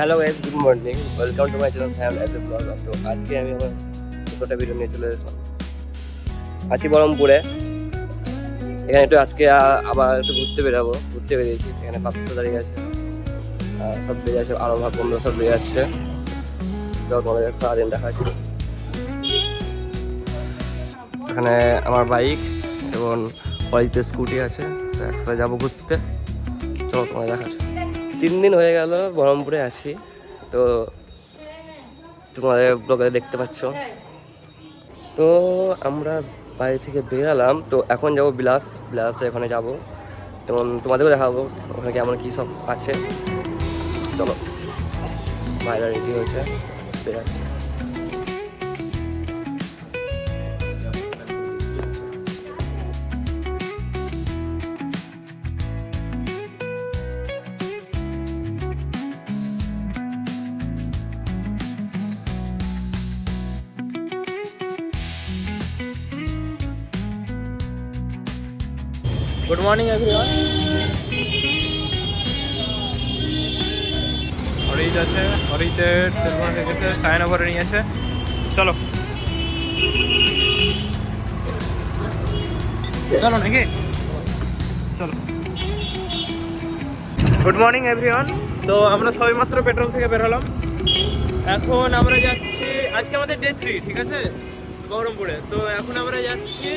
Hello guys good morning welcome to my channel Sam a blog তো আজকে আমি আমার ছোটোটা ভিডিও নিয়ে চলে এসেছিলাম আছি বহরমপুরে। এখানে একটু আজকে আবার একটু ঘুরতে বেরাবো। ঘুরতে বেরিয়েছি। এখানে পাত্র দাঁড়িয়ে আছে। সব বেরিয়ে আছে আরও ভাগ বন্ধু সব বেরিয়ে যাচ্ছে চল তোমাদের সারাদিন দেখাচ্ছি এখানে আমার বাইক এবং বাড়িতে স্কুটি আছে। একসাথে যাব ঘুরতে। চলো তোমাদের দেখাচ্ছি তিন দিন হয়ে গেল বহরমপুরে আছি। তো তোমাদের ব্লগে দেখতে পাচ্ছ। তো আমরা বাইরে থেকে বেরালাম। তো এখন যাব বিলাস। বিলাসে ওখানে যাব। এবং তোমাদেরও দেখাবো ওখানে কেমন কী সব আছে। চলো, বাইরে রেডি হয়েছে, বেরাচ্ছে। গুড মর্নিং এভরিওয়ান অরিজ আছে অরিজের তেলবান রেখেছে সায়ন ওভারে নিয়েছে চলো। চলো নাকি? চলো। গুড মর্নিং এভরিওয়ান তো আমরা সবাই মাত্র পেট্রোল থেকে বেরোলাম এখন আমরা যাচ্ছি, আজকে আমাদের ডে থ্রি ঠিক আছে? বহরমপুরে। তো এখন আমরা যাচ্ছি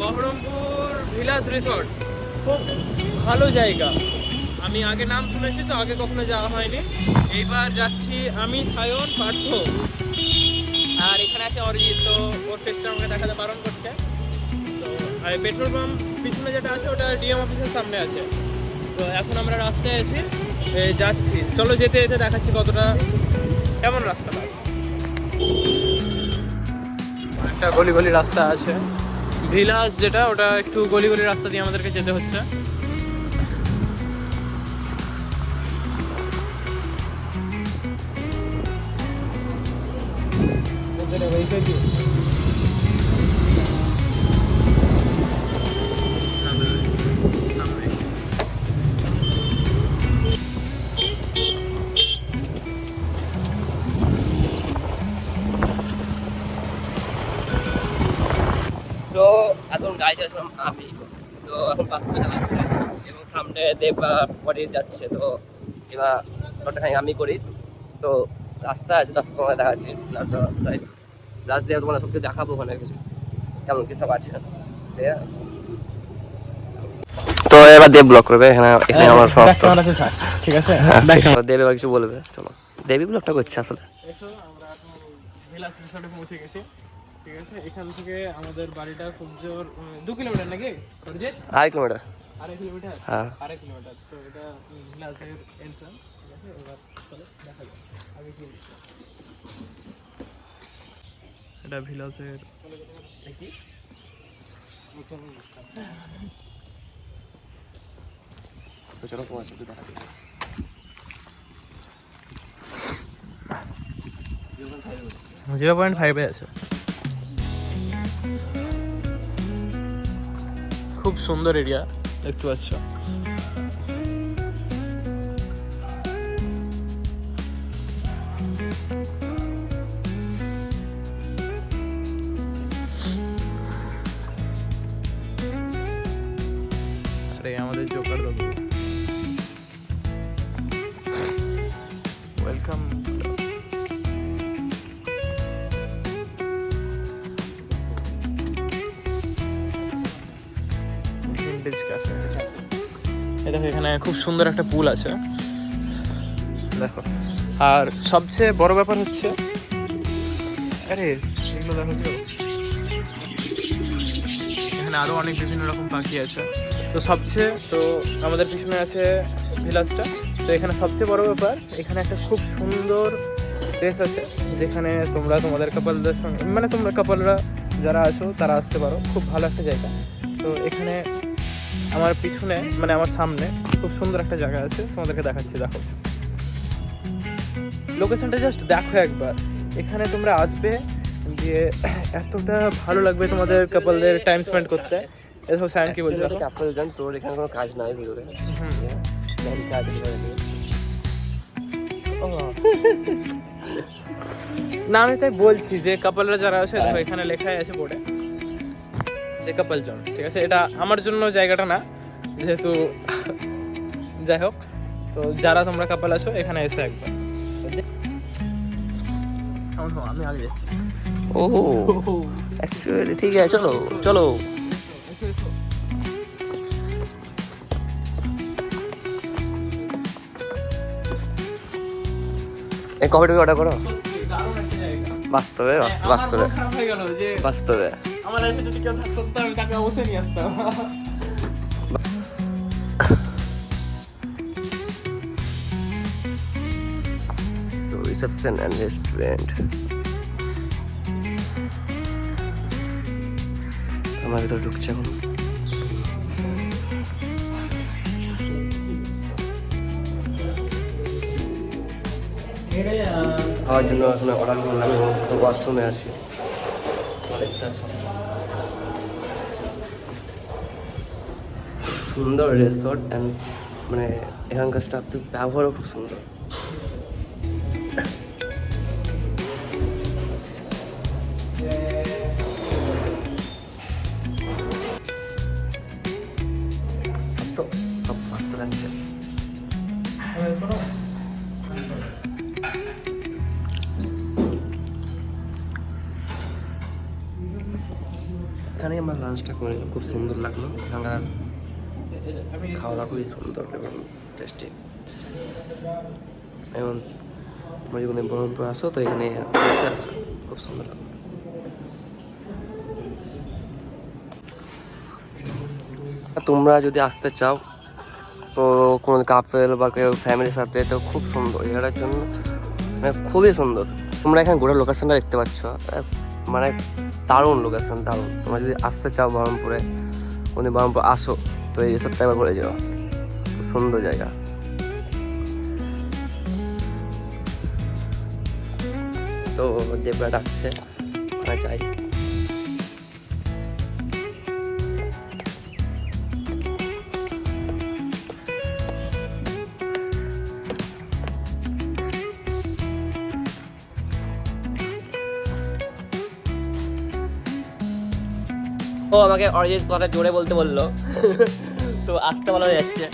বহরমপুর ভিলাস রিসর্ট খুব ভালো জায়গা। আমি আগে নাম শুনেছি তো, আগে কখনো যাওয়া হয়নি। এইবার যাচ্ছি আমি, সায়ন, পার্থ। আর এখানে আছে অরিজিৎ, তো ওর টেস্টটা আমাকে দেখাতে বারণ করছে। তো, আর পেট্রোল পাম্প পিছনে যেটা আছে, ওটা ডিএম অফিসের সামনে আছে। তো এখন আমরা রাস্তায় আছি যাচ্ছি। চলো যেতে যেতে দেখাচ্ছি কতটা কেমন রাস্তাটা। একটা গলি গলি রাস্তা আছে। ভিলাস যেটা ওটা একটু গলি গলি রাস্তা দিয়ে আমাদেরকে যেতে হচ্ছে। এখন গাড়ি চালাচ্ছিলাম আমি। তো এখন পাত্র চালাচ্ছে এবং সামনে দেব পরে যাচ্ছে। তো এবার আমি করি। তো রাস্তা আছে রাস্তা তোমার দেখাচ্ছি। রাস্তা রাস্তায়। রাস্তা দিয়ে তোমার সবকে দেখাবো ওখানে কিছু। কেমন কি সব আছে? ঠিক আছে? তো এবার দেব ব্লক করবে। এখানে এখানে আমার সমাপ্ত ঠিক আছে? হ্যাঁ, দেব এবার কিছু বলবে। চলো। দেবী ব্লকটা করছে আসলে। আমরা এখন ভিলাস রিসর্টে পৌঁছে গেছি। ঠিক আছে? এখান থেকে আমাদের বাড়িটা খুব জোর দু কিলোমিটার নাকি? আড়াই কিলোমিটার। আড়াই কিলোমিটার? হ্যাঁ। আড়াই কিলোমিটার। তো এটা উম, ভিলাসের এন্ট্রান্স ঠিক আছে? এবার চলো দেখা যাক। আগে কি এটা ভিলাসের দেখি চলো জিরো পয়েন্ট ফাইভে আছে। খুব সুন্দর এরিয়া দেখতে পাচ্ছ আরে আমাদের জোকার দাদু ওয়েলকাম ভিন্টেজ ক্যাফে দেখো এখানে খুব সুন্দর একটা পুল আছে। দেখো। আর সবচেয়ে বড় ব্যাপার হচ্ছে, আরে, এগুলো দেখো এখানে আরও অনেক বিভিন্ন রকম পাখি আছে। তো সবচেয়ে, তো আমাদের পিছনে আছে ভিলাসটা। তো এখানে সবচেয়ে বড় ব্যাপার, এখানে একটা খুব সুন্দর প্লেস আছে, যেখানে তোমরা তোমাদের কাপলদের সঙ্গে মানে তোমরা কাপলরা যারা আছো, তারা আসতে পারো। খুব ভালো একটা জায়গা। তো এখানে আমার পিছনে মানে আমার সামনে খুব সুন্দর একটা জায়গা আছে তোমাদেরকে দেখাচ্ছি দেখো। লোকেশনটা জাস্ট দেখো একবার। এখানে তোমরা আসবে দিয়ে এতটা ভালো লাগবে তোমাদের কাপলদের টাইম স্পেন্ড করতে। এ দেখো স্যাম কি বলছে? কাপড় জান তোর এখানে কোনো কাজ নাই হুম। মেন কাজ। না আমি তাই বলছি যে কাপলরা যারা আছে দেখো এখানে লেখাই আছে বোর্ডে যে কাপল জন ঠিক আছে? এটা আমার জন্য জায়গাটা না যেহেতু যাই হোক তো যারা তোমরা কাপল আছো এখানে এসো একবার। আমি আগে যাচ্ছি। ও অ্যাকচুয়ালি ঠিক আছে চলো চলো। এই কফি অর্ডার করো। বাস্তবে বাস্তবে। বাস্তবে। আমার লাইফে যদি কেউ থাকতো তো আমি তাকে অবশ্যই নিয়ে আসতাম। রিসেপশন অ্যান্ড রেস্টুরেন্ট আমার ভিতরে ঢুকছে এখন। খাওয়ার জন্য এখন অর্ডার করলাম এবং ওয়াশরুমে আছি। দেখতে সুন্দর রিসোর্ট অ্যান্ড মানে এখানকার স্টাফ ব্যবহারও খুব সুন্দর। এখানে আমরা লাঞ্চটা করে খুব সুন্দর লাগল। এখানকার খাওয়া দাওয়া খুবই সুন্দর এবং টেস্টি তোমরা যদি বহরমপুর আসো তো এখানে খুব সুন্দর তোমরা যদি আসতে চাও, তো কোনো কাপেল বা কেউ ফ্যামিলির সাথে, তো খুব সুন্দর এটার জন্য মানে খুবই সুন্দর। তোমরা এখানে গোটা লোকেশনটা দেখতে পাচ্ছ। মানে দারুণ লোকেশন দারুণ। তোমরা যদি আসতে চাও বহরমপুরে কোনো বহরমপুর আসো। তো এই রিসোর্টটা একবার ঘুরে যাও। সুন্দর জায়গা। তো দেবরা ডাকছে ওখানে যাই। ও আমাকে অরিজিৎ কথা জোরে বলতে বলল। তো আসতে বলা হয়ে যাচ্ছে।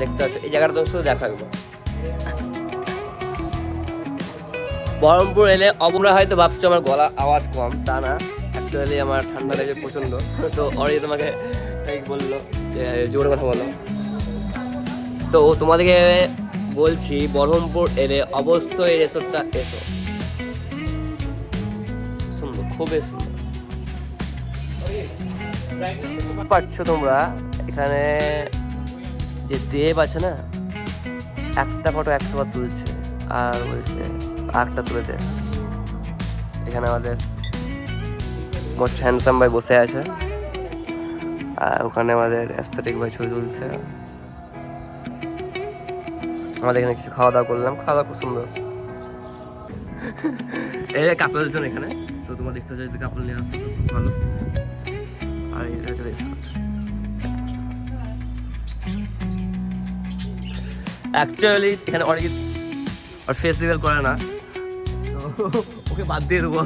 দেখতে পাচ্ছ, এই জায়গাটা তো শুধু দেখা একবার। বহরমপুর এলে অবরা হয়তো ভাবছ আমার গলা আওয়াজ কম, তা না। অ্যাকচুয়ালি আমার ঠান্ডা লেগে প্রচণ্ড। তো অরিজিৎ আমাকে বলল যে, জোরে কথা বলো। তো তোমাদেরকে বলছি, বহরমপুর এলে অবশ্যই এই এসো। সুন্দর, খুবই সুন্দর। পাচ্ছ তোমরা, এখানে যে দেব আছে না, একটা ফটো একশো বার তুলছে, আর বলছে আরেকটা তুলে দে। এখানে আমাদের মোস্ট হ্যান্ডসাম ভাই বসে আছে, আর ওখানে আমাদের অ্যাস্থেটিক ভাই ছবি তুলছে। আমাদের এখানে কিছু খাওয়া দাওয়া করলাম, খাওয়া দাওয়া খুব সুন্দর। এই কাপড় এখানে, তো তোমার দেখতে চাই কাপল নিয়ে আসো ভালো। আর এটা হচ্ছে অ্যাকচুয়ালি এখানে অনেক আর ফেস্টিভ্যাল করে না। ওকে বাদ দিয়ে দেবো।